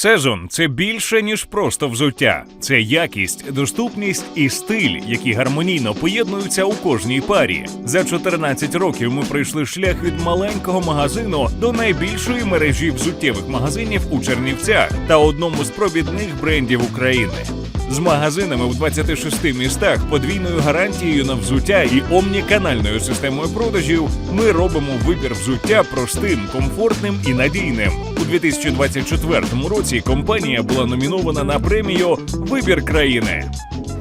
Сезон це більше ніж просто взуття. Це якість, доступність і стиль, які гармонійно поєднуються у кожній парі. За 14 років ми пройшли шлях від маленького магазину до найбільшої мережі взуттєвих магазинів у Чернівцях та одному з провідних брендів України. З магазинами в 26 містах, подвійною гарантією на взуття і омніканальною системою продажів ми робимо вибір взуття простим, комфортним і надійним. У 2024 році компанія була номінована на премію Вибір країни.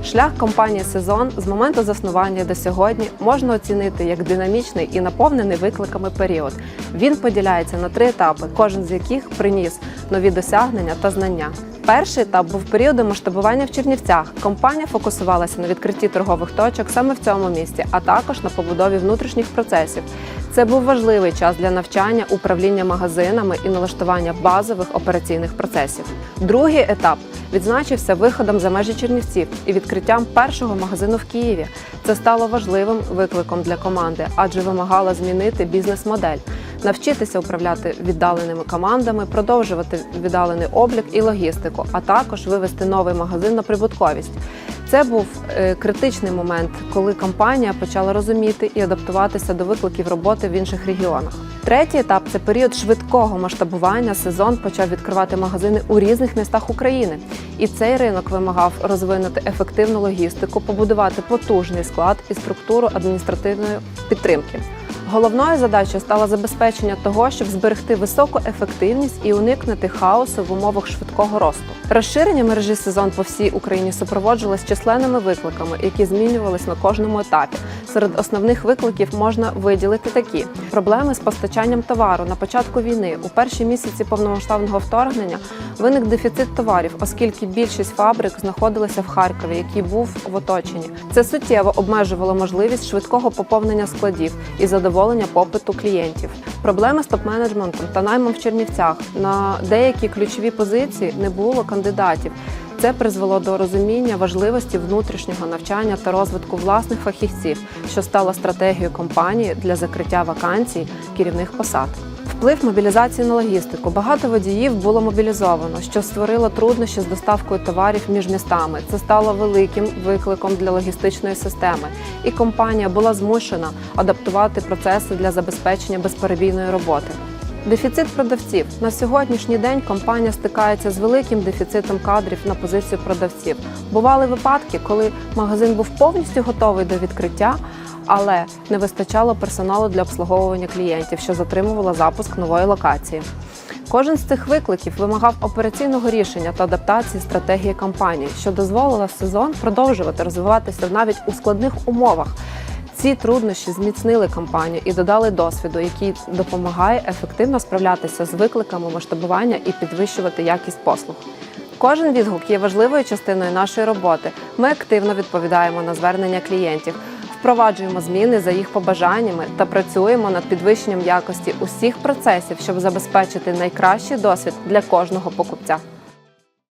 Шлях компанії Сезон з моменту заснування до сьогодні можна оцінити як динамічний і наповнений викликами період. Він поділяється на три етапи, кожен з яких приніс нові досягнення та знання. Перший етап був періодом масштабування в Чернівцях. Компанія фокусувалася на відкритті торгових точок саме в цьому місті, а також на побудові внутрішніх процесів. Це був важливий час для навчання, управління магазинами і налаштування базових операційних процесів. Другий етап відзначився виходом за межі Чернівців і відкриттям першого магазину в Києві. Це стало важливим викликом для команди, адже вимагало змінити бізнес-модель, навчитися управляти віддаленими командами, продовжувати віддалений облік і логістику, а також вивести новий магазин на прибутковість. Це був е, критичний момент, коли компанія почала розуміти і адаптуватися до викликів роботи в інших регіонах. Третій етап це період швидкого масштабування. Сезон почав відкривати магазини у різних містах України, і цей ринок вимагав розвинути ефективну логістику, побудувати потужний склад і структуру адміністративної підтримки. Головною задачею стало забезпечення того, щоб зберегти високу ефективність і уникнути хаосу в умовах швидкого росту. Розширення мережі сезон по всій Україні супроводжувалось численними викликами, які змінювались на кожному етапі. Серед основних викликів можна виділити такі: проблеми з постачанням товару на початку війни. У перші місяці повномасштабного вторгнення виник дефіцит товарів, оскільки більшість фабрик знаходилися в Харкові, який був в оточенні. Це суттєво обмежувало можливість швидкого поповнення складів і задоволення попиту клієнтів. Проблеми з топ-менеджментом та наймом в Чернівцях на деякі ключові позиції не було кандидатів. Це призвело до розуміння важливості внутрішнього навчання та розвитку власних фахівців, що стало стратегією компанії для закриття вакансій керівних посад. Вплив мобілізації на логістику. Багато водіїв було мобілізовано, що створило труднощі з доставкою товарів між містами. Це стало великим викликом для логістичної системи, і компанія була змушена адаптувати процеси для забезпечення безперебійної роботи. Дефіцит продавців на сьогоднішній день компанія стикається з великим дефіцитом кадрів на позицію продавців. Бували випадки, коли магазин був повністю готовий до відкриття, але не вистачало персоналу для обслуговування клієнтів, що затримувало запуск нової локації. Кожен з цих викликів вимагав операційного рішення та адаптації стратегії компанії, що дозволило сезон продовжувати розвиватися навіть у складних умовах. Ці труднощі зміцнили компанію і додали досвіду, який допомагає ефективно справлятися з викликами масштабування і підвищувати якість послуг. Кожен відгук є важливою частиною нашої роботи. Ми активно відповідаємо на звернення клієнтів, впроваджуємо зміни за їх побажаннями та працюємо над підвищенням якості усіх процесів, щоб забезпечити найкращий досвід для кожного покупця.